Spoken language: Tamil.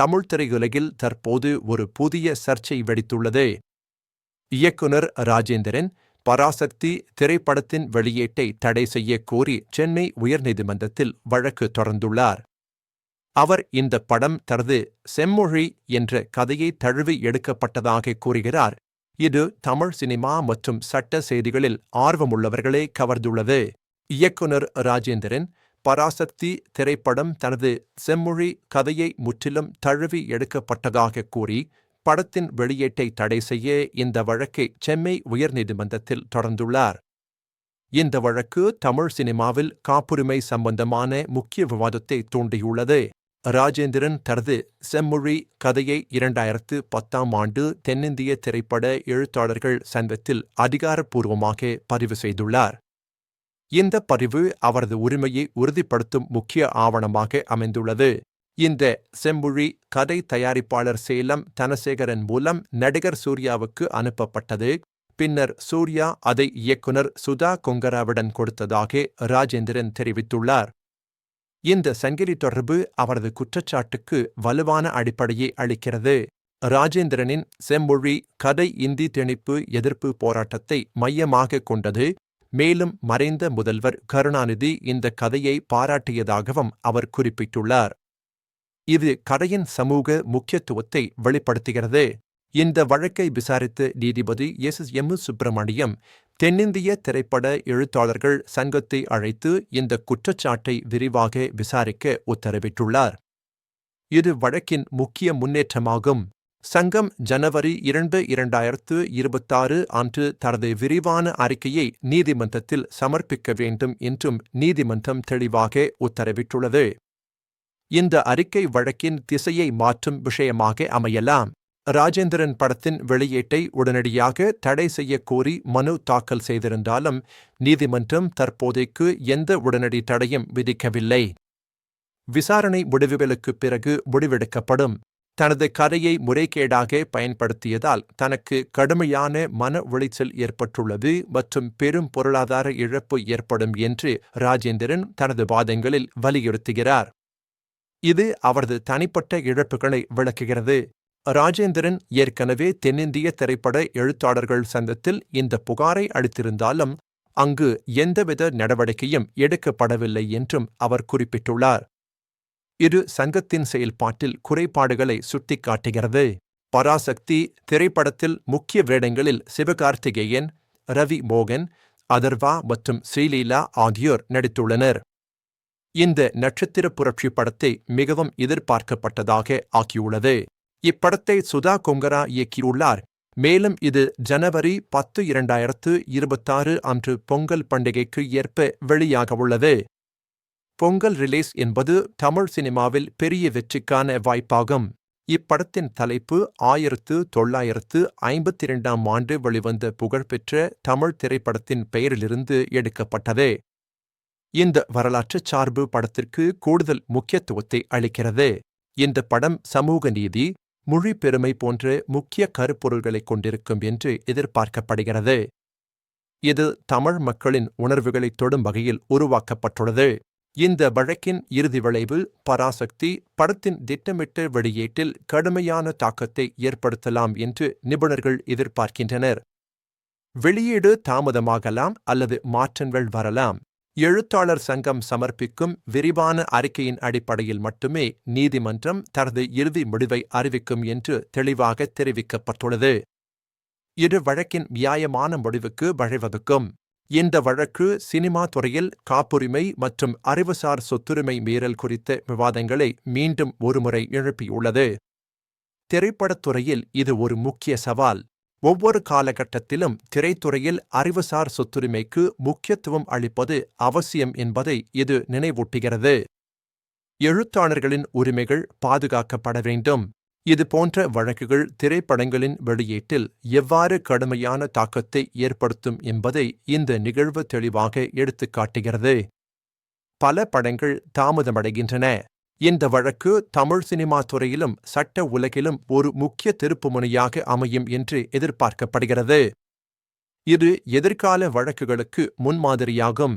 தமிழ் திரையுலகில் தற்போது ஒரு புதிய சர்ச்சை வெடித்துள்ளது. இயக்குனர் ராஜேந்திரன் பராசக்தி திரைப்படத்தின் வெளியீட்டை தடை செய்ய கோரி சென்னை உயர்நீதிமன்றத்தில் வழக்கு தொடர்ந்துள்ளார். அவர் இந்த படம் தனது செம்மொழி என்ற கதையை தழுவி எடுக்கப்பட்டதாக கூறுகிறார். இது தமிழ் சினிமா மற்றும் சட்ட செய்திகளில் ஆர்வமுள்ளவர்களே கவர்ந்துள்ளது. இயக்குனர் ராஜேந்திரன் பராசக்தி திரைப்படம் தனது செம்மொழி கதையை முற்றிலும் தழுவி எடுக்கப்பட்டதாக கூறி படத்தின் வெளியீட்டை தடை செய்ய இந்த வழக்கை சென்னை உயர்நீதிமன்றத்தில் தொடர்ந்துள்ளார். இந்த வழக்கு தமிழ் சினிமாவில் காப்புரிமை சம்பந்தமான முக்கிய விவாதத்தை தூண்டியுள்ளது. ராஜேந்திரன் தனது செம்மொழி கதையை இரண்டாயிரத்து பத்தாம் ஆண்டு தென்னிந்திய திரைப்பட எழுத்தாளர்கள் சங்கத்தில் அதிகாரப்பூர்வமாக பதிவு செய்துள்ளார். இந்த பதிவு அவரது உரிமையை உறுதிப்படுத்தும் முக்கிய ஆவணமாக அமைந்துள்ளது. இந்த செம்மொழி கதை தயாரிப்பாளர் சேலம் தனசேகரன் மூலம் நடிகர் சூர்யாவுக்கு அனுப்பப்பட்டது. பின்னர் சூர்யா அதை இயக்குனர் சுதா கொங்கராவிடன் கொடுத்ததாக ராஜேந்திரன் தெரிவித்துள்ளார். இந்த சங்கிலி தொடர்பு அவரது குற்றச்சாட்டுக்கு வலுவான அடிப்படையை அளிக்கிறது. ராஜேந்திரனின் செம்மொழி கதை இந்தி திணிப்பு எதிர்ப்பு போராட்டத்தை மையமாக கொண்டது. மேலும் மறைந்த முதல்வர் கருணாநிதி இந்த கதையை பாராட்டியதாகவும் அவர் குறிப்பிட்டுள்ளார். இது கதையின் சமூக முக்கியத்துவத்தை வெளிப்படுத்துகிறது. இந்த வழக்கை விசாரித்த நீதிபதி எஸ். எஸ். எம். சுப்பிரமணியம் தென்னிந்திய திரைப்பட எழுத்தாளர்கள் சங்கத்தை அழைத்து இந்த குற்றச்சாட்டை விரிவாக விசாரிக்க உத்தரவிட்டுள்ளார். இது வழக்கின் முக்கிய முன்னேற்றமாகும். சங்கம் ஜனவரி இரண்டு இரண்டாயிரத்து இருபத்தாறு அன்று தனது விரிவான அறிக்கையை நீதிமன்றத்தில் சமர்ப்பிக்க வேண்டும் என்றும் நீதிமன்றம் தெளிவாக உத்தரவிட்டுள்ளது. இந்த அறிக்கை வழக்கின் திசையை மாற்றும் விஷயமாக அமையலாம். ராஜேந்திரன் படத்தின் வெளியீட்டை உடனடியாக தடை செய்யக்கோரி மனு தாக்கல் செய்திருந்தாலும் நீதிமன்றம் தற்போதைக்கு எந்த உடனடி தடையும் விதிக்கவில்லை. விசாரணை முடிவுகளுக்குப் பிறகு முடிவெடுக்கப்படும். தனது கதையை முறைகேடாக பயன்படுத்தியதால் தனக்கு கடுமையான மன உளைச்சல் ஏற்பட்டுள்ளது மற்றும் பெரும் பொருளாதார இழப்பு ஏற்படும் என்று ராஜேந்திரன் தனது வாதங்களில் வலியுறுத்துகிறார். இது அவரது தனிப்பட்ட இழப்புகளை விளக்குகிறது. ராஜேந்திரன் ஏற்கனவே தென்னிந்திய திரைப்பட எழுத்தாளர்கள் சங்கத்தில் இந்த புகாரை அளித்திருந்தாலும் அங்கு எந்தவித நடவடிக்கையும் எடுக்கப்படவில்லை என்றும் அவர் குறிப்பிட்டுள்ளார். இது சங்கத்தின் செயல்பாட்டில் குறைபாடுகளை சுட்டிக்காட்டுகிறது. பராசக்தி திரைப்படத்தில் முக்கிய வேடங்களில் சிவகார்த்திகேயன் ரவி மோகன் அதர்வா மற்றும் ஸ்ரீலீலா ஆகியோர் நடித்துள்ளனர். இந்த நட்சத்திர புரட்சி படத்தை மிகவும் எதிர்பார்க்கப்பட்டதாக ஆக்கியுள்ளது. இப்படத்தை சுதா கொங்கரா இயக்கியுள்ளார். மேலும் இது ஜனவரி பத்து இரண்டாயிரத்து இருபத்தாறு அன்று பொங்கல் பண்டிகைக்கு ஏற்ப வெளியாகவுள்ளது. பொங்கல் ரிலீஸ் என்பது தமிழ் சினிமாவில் பெரிய வெற்றிக்கான வாய்ப்பாகும். இப்படத்தின் தலைப்பு ஆயிரத்து தொள்ளாயிரத்து ஐம்பத்தி இரண்டாம் ஆண்டு வெளிவந்த புகழ்பெற்ற தமிழ் திரைப்படத்தின் பெயரிலிருந்து எடுக்கப்பட்டது. இந்த வரலாற்றுச் சார்பு படத்திற்கு கூடுதல் முக்கியத்துவத்தை அளிக்கிறது. இந்த படம் சமூக நீதி மொழி பெருமை போன்ற முக்கிய கருப்பொருள்களை கொண்டிருக்கும் என்று எதிர்பார்க்கப்படுகிறது. இது தமிழ் மக்களின் உணர்வுகளை தொடும் வகையில் உருவாக்கப்பட்டுள்ளது. இந்த வழக்கின் இறுதி விளைவு பராசக்தி படத்தின் திட்டமிட்ட வெளியீட்டில் கடுமையான தாக்கத்தை ஏற்படுத்தலாம் என்று நிபுணர்கள் எதிர்பார்க்கின்றனர். வெளியீடு தாமதமாகலாம் அல்லது மாற்றங்கள் வரலாம். எழுத்தாளர் சங்கம் சமர்ப்பிக்கும் விரிவான அறிக்கையின் அடிப்படையில் மட்டுமே நீதிமன்றம் தனது இறுதி முடிவை அறிவிக்கும் என்று தெளிவாக தெரிவிக்கப்பட்டுள்ளது. இது வழக்கின் நியாயமான முடிவுக்கு வழிவகுக்கும். இந்த வழக்கு சினிமா துறையில் காப்புரிமை மற்றும் அறிவுசார் சொத்துரிமை மீறல் குறித்த விவாதங்களை மீண்டும் ஒருமுறை எழுப்பியுள்ளது. திரைப்படத்துறையில் இது ஒரு முக்கிய சவால். ஒவ்வொரு காலகட்டத்திலும் திரைத்துறையில் அறிவுசார் சொத்துரிமைக்கு முக்கியத்துவம் அளிப்பது அவசியம் என்பதை இது நினைவூட்டுகிறது. எழுத்தாளர்களின் உரிமைகள் பாதுகாக்கப்பட வேண்டும். இது போன்ற வழக்குகள் திரைப்படங்களின் வெளியீட்டில் எவ்வாறு கடுமையான தாக்கத்தை ஏற்படுத்தும் என்பதை இந்த நிகழ்வு தெளிவாக எடுத்துக்காட்டுகிறது பல படங்கள் தாமதமடைகின்றன. இந்த வழக்கு தமிழ் சினிமா துறையிலும் சட்ட உலகிலும் ஒரு முக்கிய திருப்புமுனையாக அமையும் என்று எதிர்பார்க்கப்படுகிறது. இது எதிர்கால வழக்குகளுக்கு முன்மாதிரியாகும்.